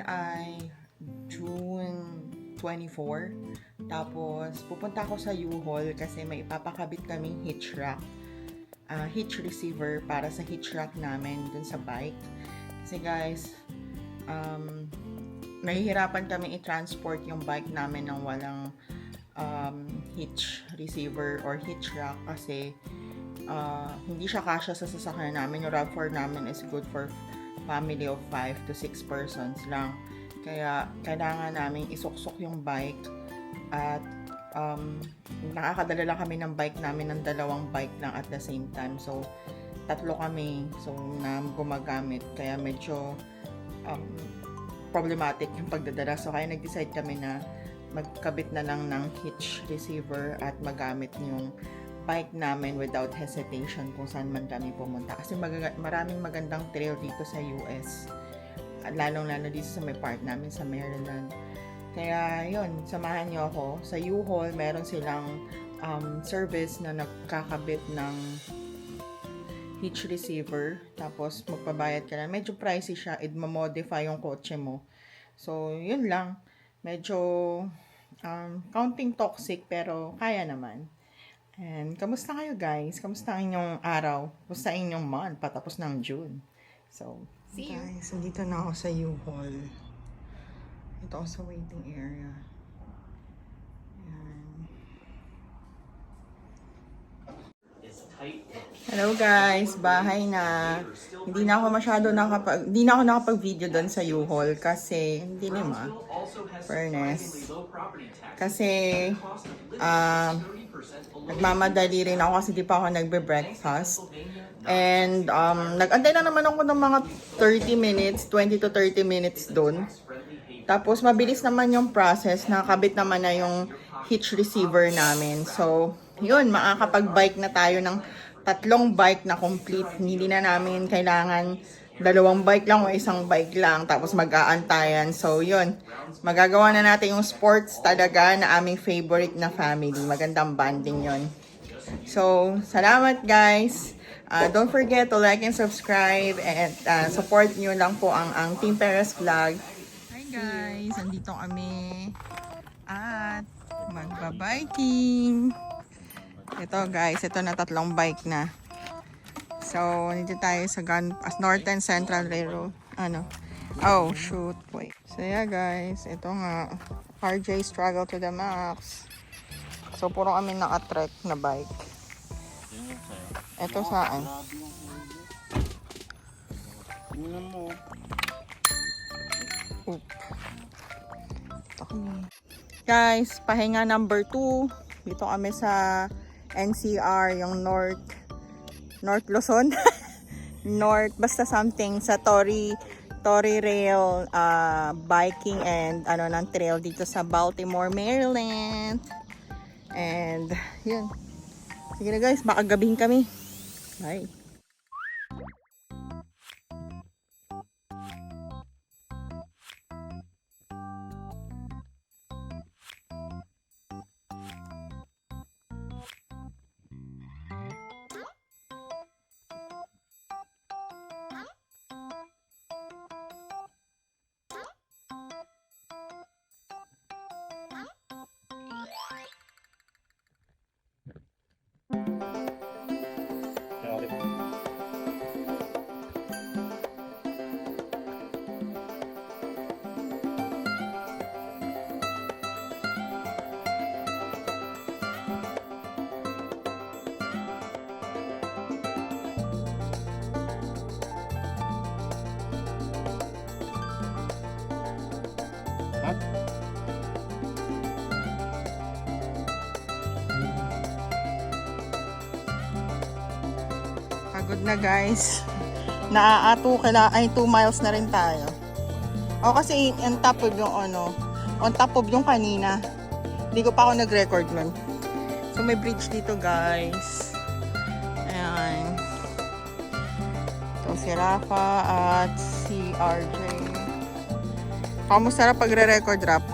ngayon ay June 24. Tapos pupunta ako sa U-Haul kasi may ipapakabit kaming hitch rack. ah, hitch receiver para sa hitch rack namin dun sa bike. Kasi guys, um, nahihirapan kami i-transport yung bike namin ng walang um, hitch receiver or hitch rack kasi uh, hindi siya kasya sa sasakyan namin. Yung RAV4 namin is good for family of 5 to 6 persons lang. Kaya kailangan namin isuksok yung bike at um, nakakadala lang kami ng bike namin ng dalawang bike lang at the same time. So, tatlo kami so na gumagamit kaya medyo um, problematic yung pagdadala. So, kaya nag-decide kami na magkabit na lang ng hitch receiver at magamit yung bike namin without hesitation kung saan man kami pumunta. Kasi magaga- maraming magandang trail dito sa US. Lalong-lalo dito sa may part namin sa Maryland. Kaya yun, samahan niyo ako. Sa U-Haul, meron silang um, service na nagkakabit ng hitch receiver. Tapos magpabayad ka na. Medyo pricey siya. Idma-modify yung kotse mo. So, yun lang. Medyo um, counting toxic pero kaya naman. And kamusta kayo guys? Kamusta ang inyong araw? Kamusta ang inyong month? Patapos ng June. So, see you. Guys, nandito na ako sa U-Haul. Ito ako sa waiting area. Hello guys, bahay na. Hindi na ako masyado nakapag hindi na ako nakapag-video doon sa U-Haul kasi hindi lima. Fairness. Kasi um nagmamadali rin ako kasi di pa ako nagbe-breakfast. And um nag-antay na naman ako ng mga 30 minutes, 20 to 30 minutes doon. Tapos mabilis naman yung process, nakakabit naman na yung hitch receiver namin. So, yun, makakapag-bike na tayo ng tatlong bike na complete. Hindi na namin kailangan dalawang bike lang o isang bike lang tapos mag-aantayan. So, yun. Magagawa na natin yung sports talaga na aming favorite na family. Magandang banding yun. So, salamat guys. Uh, don't forget to like and subscribe and uh, support nyo lang po ang, ang Team Perez Vlog. Hi guys, andito kami at magbabiking. Ito guys, ito na tatlong bike na. So, nandito tayo sa Gun, as Northern Central Railroad. Ano? Oh, shoot. Wait. So, yeah guys. Ito nga. RJ struggle to the max. So, puro kami naka-trek na bike. Ito saan? Oop. Guys, pahinga number 2. Dito kami sa NCR, yung North North Luzon. North, basta something sa Tori Tori Rail uh, biking and ano ng trail dito sa Baltimore, Maryland. And yun. Sige na guys, baka gabihin kami. Bye. Pagod na guys. Naaato kila ay 2 miles na rin tayo. O kasi on top of yung ano, on top of yung kanina. Hindi ko pa ako nag-record nun. So may bridge dito guys. Ayan. Ito si Rafa at si RJ. Kamusta na pagre-record rap?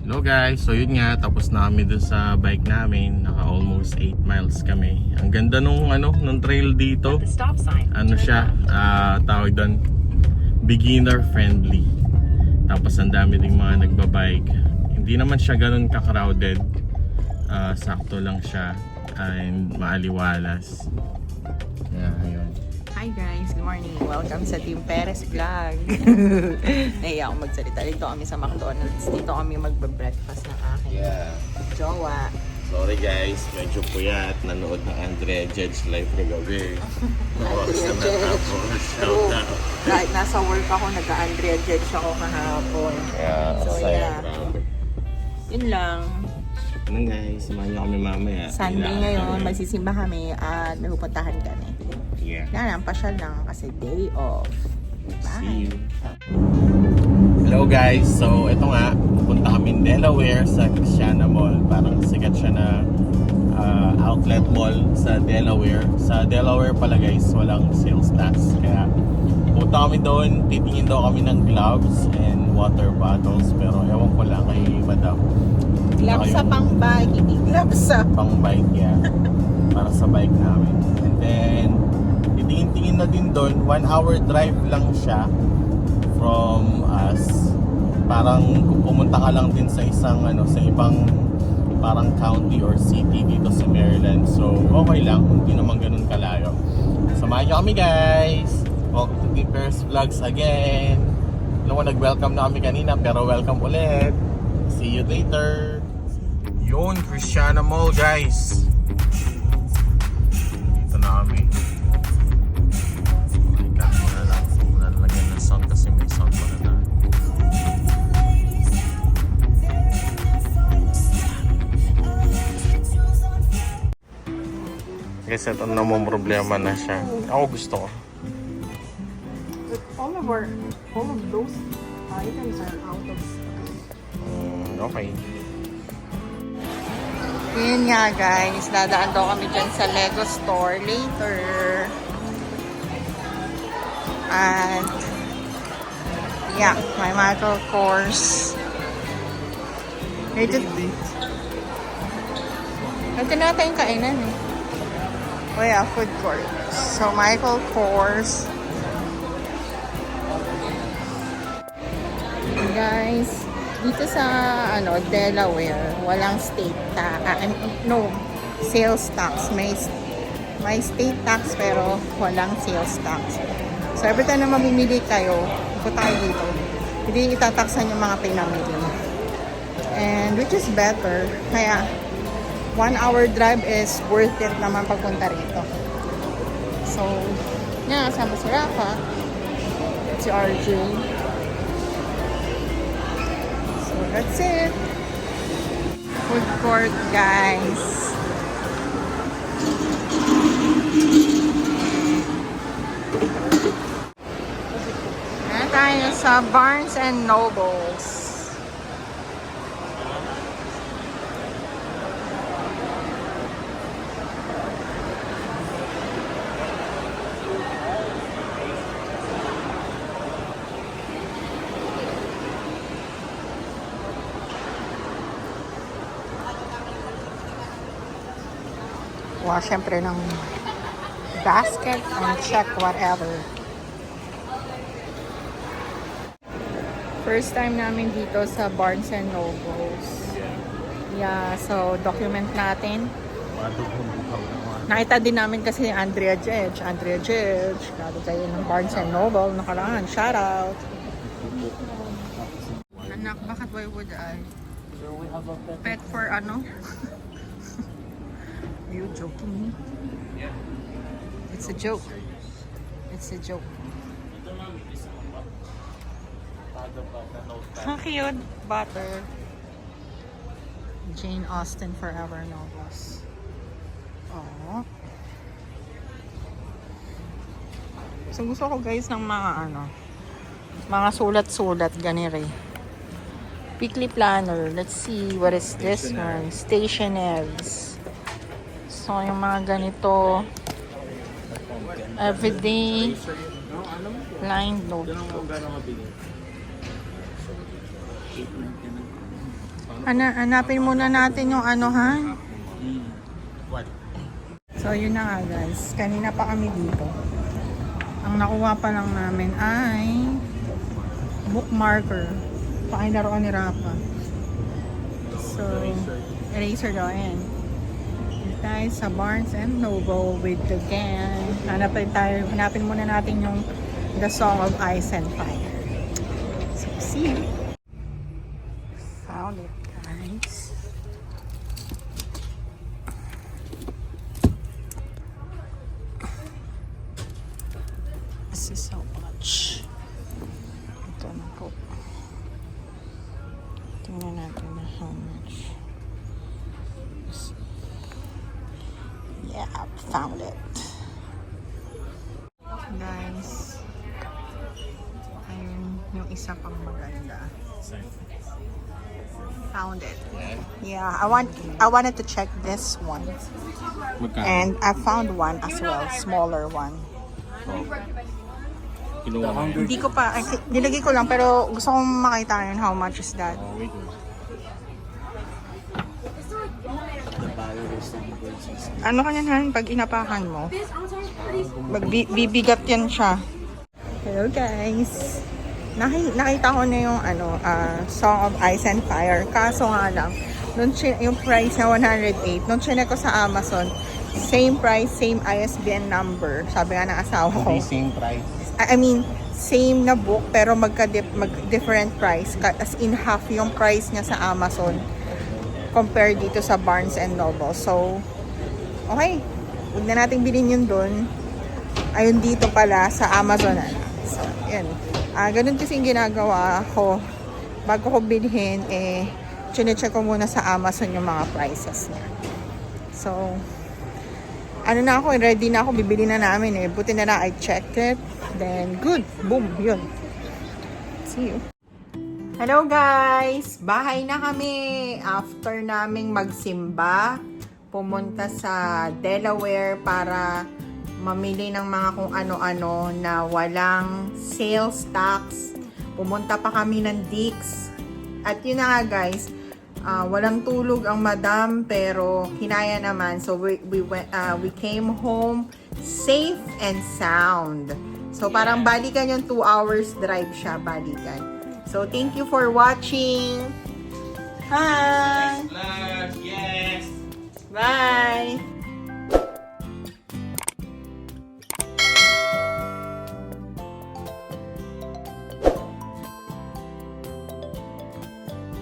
Hello guys, so yun nga, tapos na kami dun sa bike namin. Naka almost 8 miles kami. Ang ganda nung ano, nung trail dito. The stop sign. Ano siya, ah, tawag doon, beginner friendly. Tapos ang dami ding mga nagbabike. Hindi naman siya ganun ka-crowded. Ah, sakto lang siya and maaliwalas. Yeah, ayun. Hi guys, good morning. Welcome sa Team Perez Vlog. Nahiya akong magsalita. Dito kami sa McDonald's. Dito kami magbe-breakfast ng aking jowa. Sorry guys, medyo puyat. Nanood ng Andrea Judge live kagabi. Oras na natapos. Shout out. Kahit nasa work ako, nag-Andrea Judge ako kahapon. Kaya, So, yeah. Yun lang. Ano guys, samahan niyo kami mamaya. Sunday ngayon, magsisimba kami at may pupuntahan kami. Yeah. Yan, ang pasyal lang kasi day off. See you. Hello guys, so ito nga, pupunta kami Delaware sa Christiana Mall. Parang sikat siya na ah, outlet mall sa Delaware. Sa Delaware pala guys, walang sales tax. Kaya pupunta kami doon, titingin daw kami ng gloves and water bottles. Pero ewan ko lang kay madam. Gloves sa pang bike, hindi gloves sa pang bike yan para sa bike namin and then titingin-tingin na din doon one hour drive lang siya from us. Parang pumunta ka lang din sa isang ano sa ibang parang county or city dito sa Maryland. So okay lang hindi naman ganun kalayo. Samahan niyo kami guys! Welcome to Paris Vlogs again! Alam nag-welcome na kami kanina pero welcome ulit. See you later! Yun, Christiana Mall guys. Guys, ito na mo problema na siya. Ako gusto ko. But all of our, all of those items are out of stock. Mm, okay. Yun nga guys, dadaan daw kami dyan sa Lego store later. At yeah, my Michael course. Ito, ito na tayong kainan eh. Oh yeah, food court. So Michael Kors. Guys, dito sa ano Delaware, walang state tax. Ah, I mean, no, sales tax. May may state tax pero walang sales tax. So every time na mamimili kayo, punta kayo dito. Hindi itataksan yung mga pinamili mo. And which is better. Kaya one hour drive is worth it naman pagpunta rito. So, nga, kasama si Rafa, si RJ. So, that's it. Food court, guys. Tayo sa Barnes and Nobles. Kuha syempre ng basket and check whatever. First time namin dito sa Barnes and Nobles. Yeah, so document natin. Nakita din namin kasi ni Andrea Jedge. Andrea Jedge, kado tayo ng Barnes and Noble nakaraan. Shout out! Anak, bakit why would I? Pet for ano? Joking me? It's a joke. It's a joke. Ang cute. Butter. Jane Austen Forever Novels. Aww. So gusto ko guys ng mga ano, mga sulat-sulat ganire. Weekly planner. Let's see what is this one. Stationaries. So yung mga ganito everyday blind notebook. Ana, hanapin muna natin yung ano ha. So yun na nga guys. Kanina pa kami dito. Ang nakuha pa lang namin ay bookmarker. Pakilaroan ni Rafa. So, eraser daw yan. Tayo sa Barnes and Noble with the gang. Hanapin tayo, hanapin muna natin yung The Song of Ice and Fire. So, see you. Found it. Guys, ayun yung isa pang maganda. Found it. Yeah, I want I wanted to check this one. And I found one as well, smaller one. Hindi ko pa, ay, nilagay ko lang pero gusto kong makita yun how much is that. Oh, wait. wait. Ano kanyan han, pag inapakan mo, magbibigat yan siya. Hello guys! Naki, nakita ko na yung ano, ah, Song of Ice and Fire. Kaso nga lang, nung yung price na 108, nung chinek ko sa Amazon, same price, same ISBN number. Sabi nga ng asawa ko. Hindi same price. I I mean, same na book pero magka mag different price as in half yung price niya sa Amazon compared dito sa Barnes and Noble. So, okay. Huwag na nating bilhin yun doon. Ayun dito pala sa Amazon. So, yun. Ah, ganun kasi yung ginagawa ko. Bago ko bilhin, eh, chinecheck ko muna sa Amazon yung mga prices niya. So, ano na ako, ready na ako, bibili na namin eh. Buti na lang, I checked it. Then, good. Boom. Yun. See you. Hello guys! Bahay na kami. After naming magsimba, pumunta sa Delaware para mamili ng mga kung ano-ano na walang sales tax. Pumunta pa kami ng Dix. At yun na nga guys, ah, walang tulog ang madam pero kinaya naman. So we, we, went, ah, we came home safe and sound. So parang balikan yung 2 hours drive siya, balikan. So thank you for watching. Hi! Yes! Bye!